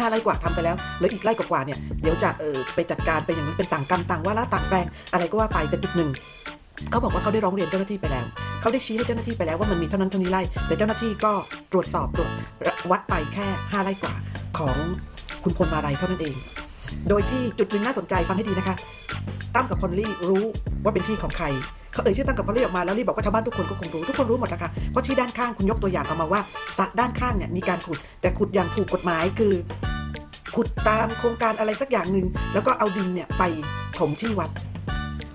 ห้าไร่กว่าทำไปแล้วแล้วอีกไร่กว่าๆเนี่ยเดี๋ยวจะเออไปจัดการไปอย่างนี้นเป็นต่างกรรมต่างว่าละต่างแปลงอะไรก็ว่าไปแต่จุดหนึ่งเขาบอกว่าเขาได้ร้องเรียนเจ้าหน้าที่ไปแล้ว เขาได้ชี้ให้เจ้าหน้าที่ไปแล้วว่ามันมีเท่านั้นเท่านี้ไร่ แต่เจ้าหน้าที่ก็ตรวจสอบตรวจวัดไปแค่ห้าไร่กว่าของคุณพลมาลัยเท่านั้นเอง โดยที่จุดหนึ่งน่าสนใจฟังให้ดีนะคะ ตั้มกับพอลลี่รู้ว่าเป็นที่ของใคร เขาเอ่ยชื่อตั้มกับพอลลี่ออกมาแล้วรีบบอกว่าชาวบ้านทุกคนก็คงรู้ทุกคนรู้หมดแล้วค่ะเพราะที่ด้านข้างคุณยกตัวอย่างเอามาว่าสระด้านข้างเนี่ยมีการขุดแต่ขุดอย่างถูกกฎหมายคือ ขุดตามโครงการอะไรสักอย่างหนึ่งแล้วก็เอาดินเนี่ยไปถมที่วัด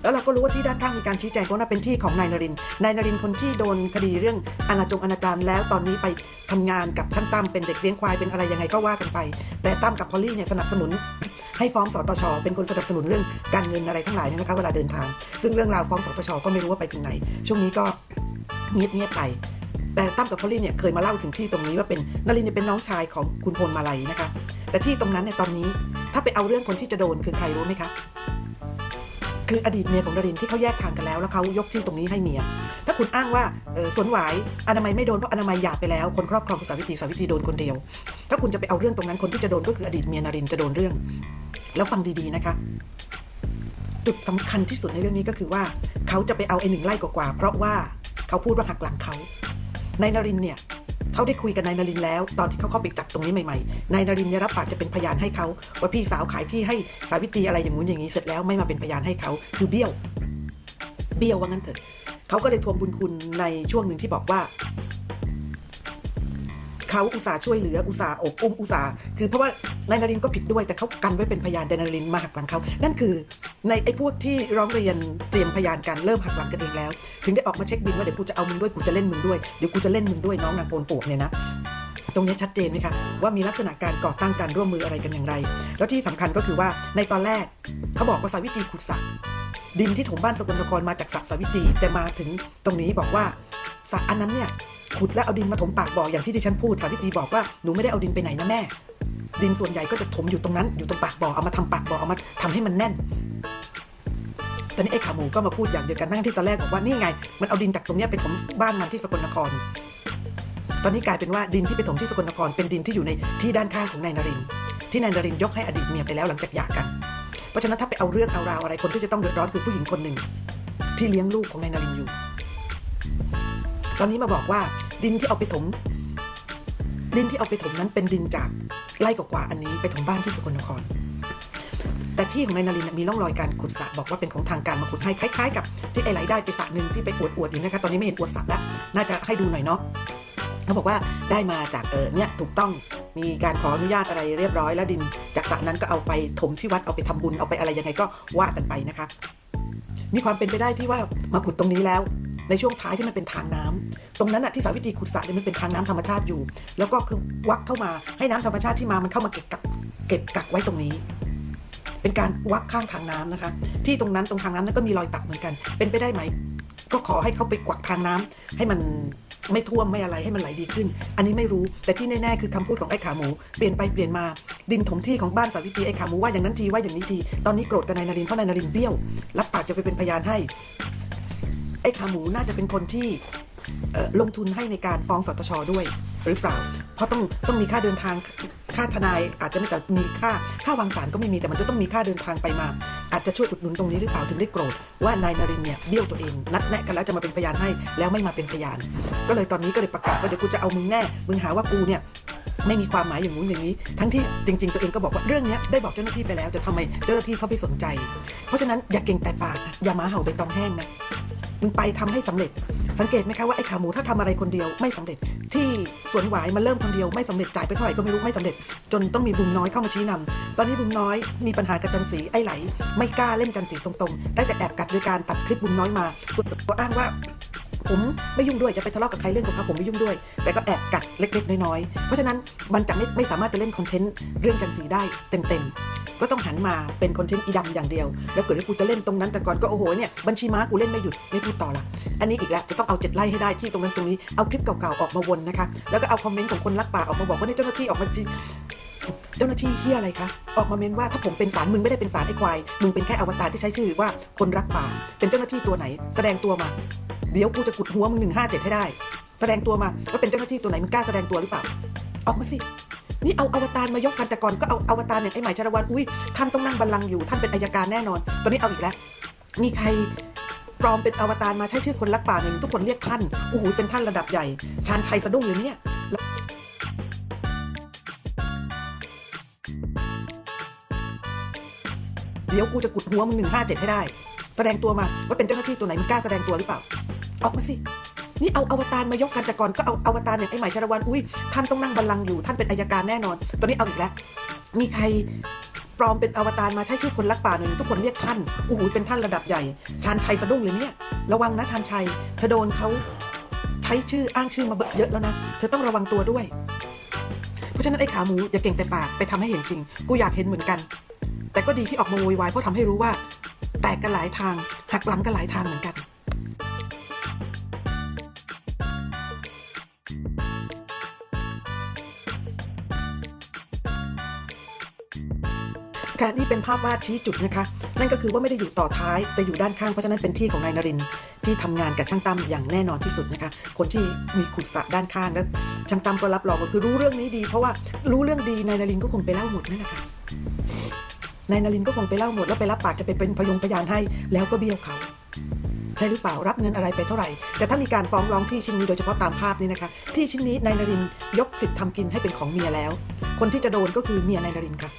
แล้วเราก็รู้ว่าที่ด้านข้างมีการชี้แจงเพราะว่าเป็นที่ของนายนรินทร์นายนรินทร์คนที่โดนคดีเรื่องอนาจงอนาจารแล้วตอนนี้ไปทำงานกับช่างตั้มเป็นเด็กเลี้ยงควายเป็นอะไรยังไงก็ว่ากันไป แต่ตั้มกับพอลลี่เนี่ยสนับสนุนให้ฟ้องสตชเป็นคนสนับสนุนเรื่องการเงินอะไรทั้งหลายเนี่ยนะคะเวลาเดินทาง ซึ่งเรื่องราวฟ้องสตชก็ไม่รู้ว่าไปถึงไหน ช่วงนี้ก็เงียบๆไป แต่ตั้มกับพอลลี่เนี่ยเคยมาเล่าถึงที่ตรงนี้ว่าเป็นนรินทร์เนี่ยเป็นน้องชายของคุณพลมาลัยนะคะ แต่ที่ตรงนั้นเนี่ยตอนนี้ถ้าไปเอาเรื่องคนที่จะโดนคือใครรู้ไหมคะคืออดีตเมียของนรินที่เขาแยกทางกันแล้วแล้วเขายกที่ตรงนี้ให้เมีย ถ้าคุณอ้างว่าสวนหวายอนามัยไม่โดนเพราะอนามัยหย่าไปแล้ว คนครอบครองสาวิตรีสาวิตรีโดนคนเดียว ถ้าคุณจะไปเอาเรื่องตรงนั้นคนที่จะโดนก็คืออดีตเมียนรินจะโดนเรื่อง แล้วฟังดีๆนะคะ จุดสำคัญที่สุดในเรื่องนี้ก็คือว่า เขาจะไปเอาไอ้หนึ่งไร่กว่าเพราะว่าเขาพูดว่าหักหลังเขา ในารินเนี่ย เขาได้คุยกับนายนรินแล้ว ตอนที่เขาเข้าไปจับตรงนี้ใหม่ๆ นายนรินยรับปากจะเป็นพยานให้เขาว่าพี่สาวขายที่ให้สาวิตรีอะไรอย่างงู้นอย่างนี้เสร็จแล้วไม่มาเป็นพยานให้เขาคือเบี้ยว เบี้ยวว่างั้นเถอะเขาก็เลยทวงบุญคุณในช่วงหนึ่งที่บอกว่าเขาอุตส่าห์ช่วยเหลืออุตส่าห์อบอุ้มอุตส่าห์คือเพราะว่านายนารินก็ผิดด้วยแต่เขากันไว้เป็นพยานแต่นายนรินมาหักหลังเขานั่นคือ ในไอ้พวกที่ร้องเรียนเตรียมพยานกันเริ่มหักหลังกันเองแล้ว ถึงได้ออกมาเช็คบินว่าเดี๋ยวกูจะเอามึงด้วยกูจะเล่นมึงด้วยเดี๋ยวกูจะเล่นมึงด้วยน้องนางโปนปวกเนี่ยนะตรงนี้ชัดเจนไหมคะว่ามีลักษณะการก่อตั้งการร่วมมืออะไรกันอย่างไร แล้วที่สำคัญก็คือว่าในตอนแรกเขาบอกว่าสาวิตรีขุดสระดินที่ถมบ้านสกลนครมาจากสระสวิตรีแต่มาถึงตรงนี้บอกว่าสระอันนั้นเนี่ยขุดแล้วเอาดินมาถมปากบ่ออย่างที่ดิฉันพูดสาวิตรีบอกว่าหนูไม่ได้เอาดินไปไหนนะแม่ ดินส่วนใหญ่ก็จะถมอยู่ตรงนั้นอยู่ตรงปากบ่อเอามาทำปากบ่อเอามาทำให้มันแน่น ตอนนี้ไอ้ขาหมูก็มาพูดอย่างเดียวกันทั้งที่ตอนแรกบอกว่านี่ไง มันเอาดินจากตรงนี้ไปถมบ้านมันที่สกลนคร ตอนนี้กลายเป็นว่าดินที่ไปถมที่สกลนคร เป็นดินที่อยู่ในที่ด้านข้างของนายนริน ที่นายนรินยกให้อดีตเมียไปแล้วหลังจากหย่ากัน เพราะฉะนั้นถ้าไปเอาเรื่องเอาราวอะไรคนที่จะต้องเดือดร้อนคือผู้หญิงคนหนึ่ง ที่เลี้ยงลูกของนายนรินอยู่ ตอนนี้มาบอกว่าดินที่เอาไปถม ดินที่เอาไปถมนั้นเป็นดินจากไร่กว่าอันนี้ไปถมบ้านที่สกลนคร แต่ที่ของนายนารินทร์มีร่องรอยการขุดสระบอกว่าเป็นของทางการมาขุดให้คล้ายๆ กับที่ไอ้ไหลได้ไปสระหนึ่งที่ไปอวดอวดๆอยู่นะคะตอนนี้ไม่เห็นอวดสระแล้วน่าจะให้ดูหน่อยเนาะเขาบอกว่าได้มาจากเออเนี่ยถูกต้องมีการขออนุญาตอะไรเรียบร้อย แล้วดินจากสระนั้นก็เอาไปถมที่วัดเอาไปทำบุญเอาไปอะไรยังไงก็ว่ากันไปนะคะ มีความเป็นไปได้ที่ว่ามาขุดตรงนี้แล้ว ในช่วงท้ายที่มันเป็นทางน้ำตรงนั้นอะที่สาวิตรีขุดสระเนี่ยมันเป็นทางน้ำธรรมชาติอยู่ แล้วก็คือวักเข้ามาให้น้ำธรรมชาติที่มามันเข้ามาเก็บกักเก็บกักไว้ตรงนี้ เป็นการวักข้างทางน้ำนะคะ ที่ตรงนั้นตรงทางน้ำนั้นก็มีรอยตักเหมือนกัน เป็นไปได้ไหม ก็ขอให้เขาไปกวักทางน้ำให้มันไม่ท่วมไม่อะไรให้มันไหลดีขึ้น อันนี้ไม่รู้แต่ที่แน่ๆคือคำพูดของไอ้ขาหมูเปลี่ยนไปเปลี่ยนมาดินถมที่ของบ้านสาวิตรีไอ้ขาหมูว่าอย่างนั้นทีว่าอย่างนี้ที ตอนนี้โกรธกับนายนารินเพราะนายนารินทร์เบี้ยวรับปากจะไปเป็นพยานให้ ไอ้ขาหมูน่าจะเป็นคนที่ลงทุนให้ในการฟ้องสตชด้วยหรือเปล่า เพราะต้องต้องมีค่าเดินทาง ค่าทนายอาจจะไม่แต่มีค่าค่าวางสารก็ไม่มีแต่มันจะต้องมีค่าเดินทางไปมา อาจจะช่วยอุดหนุนตรงนี้หรือเปล่าถึงได้โกรธว่านายนารินเนี่ยเบี้ยวตัวเองนัดแนะกันแล้วจะมาเป็นพยานให้แล้วไม่มาเป็นพยาน ก็เลยตอนนี้ก็เลยประกาศว่าเดี๋ยวกูจะเอามึงแน่มึงหาว่ากูเนี่ยไม่มีความหมายอย่างนู้นอย่างนี้ ทั้งที่จริง ๆ ตัวเองก็บอกว่าเรื่องนี้ได้บอกเจ้าหน้าที่ไปแล้วแต่ทำไมเจ้าหน้าที่เขาไม่สนใจ เพราะฉะนั้นอย่าเก่งแต่ปากอย่ามาเห่าใบตองแห้งนะมึงไปทำให้สำเร็จ สังเกตไหมคะว่าไอ้ขาหมูถ้าทำอะไรคนเดียวไม่สำเร็จ ที่สวนหวายมันเริ่มคนเดียวไม่สำเร็จจ่ายไปเท่าไหร่ก็ไม่รู้ไม่สำเร็จ จนต้องมีบุญน้อยเข้ามาชี้นำตอนนี้บุญน้อยมีปัญหากับจันสีไอ้ไหล ไม่กล้าเล่นจันสีตรงๆ ได้แต่แอบกัดโดยการตัดคลิปบุญน้อยมาส่วนตัวอ้างว่าผมไม่ยุ่งด้วยจะไปทะเลาะกับใครเรื่องของเขาผมไม่ยุ่งด้วย แต่ก็แอบกัดเล็กๆ น้อยๆ เพราะฉะนั้นมันจะไม่ไม่สามารถจะเล่นคอนเทนต์เรื่องจันสีได้เต็มๆ ก็ต้องหันมาเป็นคอนเทนต์อีดำอย่างเดียว แล้วเกิดว่ากูจะเล่นตรงนั้นแต่ก่อนก็โอ้โหเนี่ยบัญชีม้ากูเล่นไม่หยุดไม่พูดต่อละอันนี้อีกแล้วจะต้องเอาเจ็ดไล่ให้ได้ที่ตรงนั้นตรงนี้เอาคลิปเก่าๆออกมาวนนะคะแล้วก็เอาคอมเมนต์ของคนรักป่าออกมาบอกว่านี่เจ้าหน้าที่ออกมาจีเจ้าหน้าที่เฮียอะไรคะ ออกมาเมนว่าถ้าผมเป็นสารมึงไม่ได้เป็นสารไอ้ควาย มึงเป็นแค่อวตารที่ใช้ชื่อว่าคนรักป่า เป็นเจ้าหน้าที่ตัวไหน แสดงตัวมา เดี๋ยวกูจะกุดหัวมึงหนึ่งห้าเจ็ดให้ได้ แสดงตัวมาว่าเป็นเจ้าหน้าที่ตัวไหนมึงกล้าแสดงตัวหรือเปล่า ออกมาสิ นี่เอาอวตารมายกกันแต่ก่อนก็เอาอวตารอย่างไอ้หม่ชรวันอุ้ยท่านต้องนั่งบัลลังก์อยู่ท่านเป็นอายการแน่นอน ตอนนี้เอาอีกแล้ว มีใครปลอมเป็นอวตารมาใช้ชื่อคนรักป่าหนึ่งทุกคนเรียกท่านโอ้โหเป็นท่านระดับใหญ่ชานชัยสะดุ้งเลยเนี่ยเดี๋ยวกูจะกุดหัวมึงหนึ่งห้าเจ็ดให้ได้ แสดงตัวมาว่าเป็นเจ้าหน้าที่ตัวไหนมึงกล้าแสดงตัวหรือเปล่า ออกมาสิ นี่เอาอวตารมายกกันแต่ก่อนก็เอาอวตารอย่างไอ้หม่ชรวันอุ้ยท่านต้องนั่งบัลลังก์อยู่ท่านเป็นอายการแน่นอน ตอนนี้เอาอีกแล้ว มีใครปลอมเป็นอวตารมาใช้ชื่อคนรักป่าหนึ่งทุกคนเรียกท่านโอ้โหเป็นท่านระดับใหญ่ชานชัยสะดุ้งเลยเนี่ยระวังนะชานชัยเธอโดนเขาใช้ชื่ออ้างชื่อมาเยอะแล้วนะเธอต้องระวังตัวด้วย เพราะฉะนั้นไอ้ขาหมูอย่าเก่งแต่ปากไปทำให้เห็นจริง กูอยากเห็นเหมือนกัน แต่ก็ดีที่ออกมาโวยวายเพราะทำให้รู้ว่า แตกกันหลายทางหักหลังกันหลายทางเหมือนกัน ค่ะนี่เป็นภาพวาดชี้จุดนะคะ นั่นก็คือว่าไม่ได้อยู่ต่อท้าย แต่อยู่ด้านข้างเพราะฉะนั้นเป็นที่ของนายนรินที่ทำงานกับช่างตั้มอย่างแน่นอนที่สุดนะคะ คนที่มีขุดสระด้านข้างแล้วช่างตั้มก็รับรองก็คือรู้เรื่องนี้ดี เพราะว่ารู้เรื่องดีนายนรินก็คงไปเล่าหมดนั่นแหละค่ะนายนรินก็คงไปเล่าหมดแล้วไปรับปากจะไปเป็นพยงพยานให้แล้วก็เบี้ยวเขาใช่หรือเปล่ารับเงินอะไรไปเท่าไหร่ แต่ถ้ามีการฟ้องร้องที่ชิ้นนี้โดยเฉพาะตามภาพนี้นะคะ ที่ชิ้นนี้นายนรินยกสิทธิ์ทำกินให้เป็นของเมียแล้ว คนที่จะโดนก็คือเมียนายนรินค่ะ